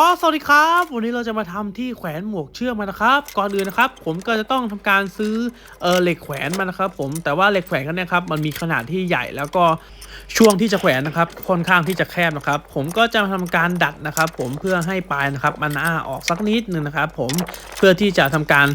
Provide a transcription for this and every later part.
ก็สวัสดีครับ วันนี้เราจะมาทำที่แขวนหมวกเชือกมานะครับ ก่อนอื่นนะครับ ผมก็จะต้องทำการซื้อเออเหล็กแขวนมานะครับ ผมแต่ว่าเหล็กแขวนกันเนี่ยครับมันมีขนาดที่ใหญ่แล้วก็ ช่วงที่จะแขวนนะครับค่อนข้างที่จะแคบนะครับ ผมก็จะทำการดัดนะครับ ผมเพื่อให้ปลายนะครับมันอ้าออกสักนิดนึงนะครับ ผมเพื่อที่จะทำการ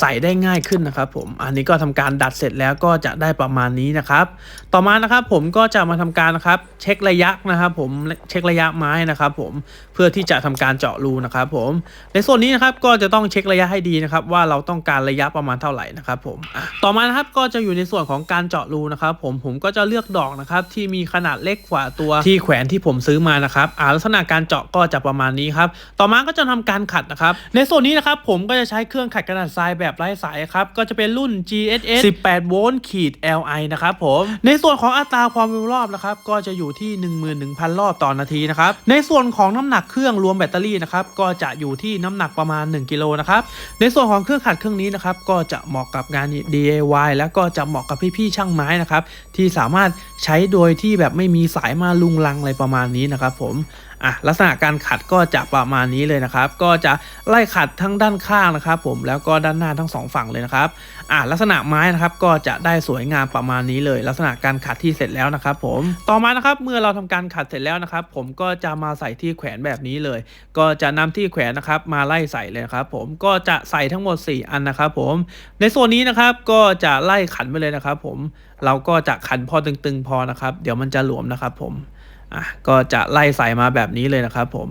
ใส่ได้ง่ายขึ้นนะครับ ผมอันนี้ก็ทำการดัดเสร็จแล้วก็จะได้ประมาณนี้นะครับ ต่อมานะครับผมก็จะมาทำการนะครับ เช็คระยะนะครับ ผมเช็คระยะไม้นะครับ ผมเพื่อที่จะทำการเจาะรูนะครับผมในส่วนนี้นะครับก็จะต้องเช็คระยะให้ดีนะครับ ว่าเราต้องการระยะประมาณเท่าไหร่นะครับ ผมต่อมานะครับก็จะอยู่ในส่วนของการเจาะรูนะครับ ผมผมก็จะเลือกดอกนะครับที่มีขนาดเล็กกว่าตัวที่แขวนที่ผมซื้อมานะครับอ่าลักษณะการเจาะก็จะประมาณนี้ครับต่อมาก็จะทำการขัดนะครับในส่วนนี้นะครับผมก็จะใช้เครื่องขัดกระดาษทรายแบบไร้สายครับก็จะเป็นรุ่น GSS 18โวลต์ขีด LI นะครับผมในส่วนของอัตราความเร็วรอบนะครับก็จะอยู่ที่ 11,000 รอบต่อนาทีนะครับในส่วนของน้ำหนักเครื่องรวมแบตเตอรี่นะครับก็จะอยู่ที่น้ำหนักประมาณ 1กิโลนะครับในส่วนของเครื่องขัดเครื่องนี้นะครับก็จะเหมาะกับงาน DIY แล้วก็จะเหมาะกับพี่ๆช่างไม้นะครับที่สามารถใช้โดยยที่แบบไม่มีสายมาลุงลังอะไรประมาณนี้นะครับผมอะลักษณะการขัดก็จะประมาณนี้เลยนะครับ ก็จะไล่ขัดทั้งด้านข้างนะครับผมแล้วก็ด้านหน้าทั้งสองฝั่งเลยนะครับอะลักษณะไม้นะครับก็จะได้สวยงามประมาณนี้เลย ลักษณะการขัดที่เสร็จแล้วนะครับผมต่อมานะครับเมื่อเราทำการขัดเสร็จแล้วนะครับ ผมก็จะมาใส่ที่แขวนแบบนี้เลย ก็จะนำที่แขวนนะครับมาไล่ใส่เลยนะครับผมก็จะใส่ทั้งหมด 4 อันนะครับผมในส่วนนี้นะครับก็จะไล่ขันไปเลยนะครับผมเราก็จะขันพอตึงๆพอนะครับ เดี๋ยวมันจะหลวมนะครับผม อะก็จะไล่ใส่มาแบบนี้เลยนะครับผม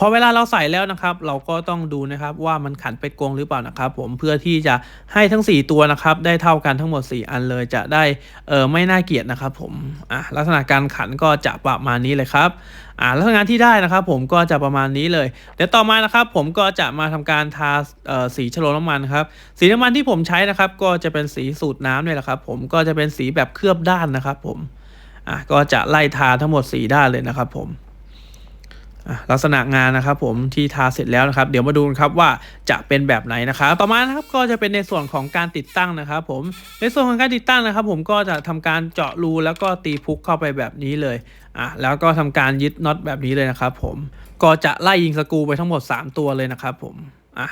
พอเวลาเราใส่แล้วนะครับ เราก็ต้องดูนะครับว่ามันขันไปกงหรือเปล่านะครับ ผมเพื่อที่จะให้ทั้ง 4 ตัวนะครับ ได้เท่ากันทั้งหมด 4 อันเลยจะได้เออไม่น่าเกลียดนะครับ ผมอะลักษณะการขันก็จะประมาณนี้เลยครับอ่าลักษณะที่ได้นะครับ ผมก็จะประมาณนี้เลยเดี๋ยวต่อมานะครับ ผมก็จะมาทำการทาเอ่อสีฉโลน้ำมันครับสีน้ำมันที่ผมใช้นะครับ ก็จะเป็นสีสูตรน้ำเนี่ยแหละครับ ผมก็จะเป็นสีแบบเคลือบด้านนะครับ ผม อะก็จะไล่ทาทั้งหมดสีด้านเลยนะครับผมลักษณะงานนะครับผมที่ทาเสร็จแล้วนะครับ เดี๋ยวมาดูครับว่าจะเป็นแบบไหนนะครับ ต่อมานะครับก็จะเป็นในส่วนของการติดตั้งนะครับ ผมในส่วนของการติดตั้งนะครับ ผมก็จะทำการเจาะรูแล้วก็ตีพุกเข้าไปแบบนี้เลยอะแล้วก็ทำการยึดน็อตแบบนี้เลยนะครับ ผมก็จะไล่ยิงสกูไปทั้งหมด 3 ตัวเลยนะครับ ผมอะ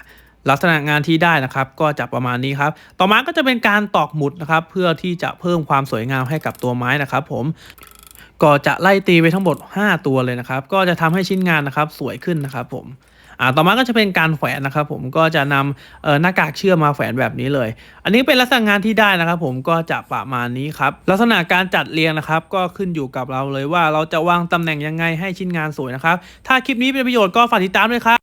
ลักษณะงานที่ได้นะครับก็จะประมาณนี้ครับ ต่อมาก็จะเป็นการตอกหมุดนะครับ เพื่อที่จะเพิ่มความสวยงามให้กับตัวไม้นะครับ ผมก็จะไล่ตีไปทั้งหมด 5 ตัวเลยนะครับ ก็จะทำให้ชิ้นงานนะครับสวยขึ้นนะครับ ผมอ่าต่อมาก็จะเป็นการแขวนนะครับ ผมก็จะนำเอ่อหน้ากากเชื่อมมาแขวนแบบนี้เลย อันนี้เป็นลักษณะงานที่ได้นะครับ ผมก็จะประมาณนี้ครับ ลักษณะการจัดเรียงนะครับ ก็ขึ้นอยู่กับเราเลยว่าเราจะวางตำแหน่งยังไงให้ชิ้นงานสวยนะครับ ถ้าคลิปนี้เป็นประโยชน์ก็ฝากติดตามด้วยครับ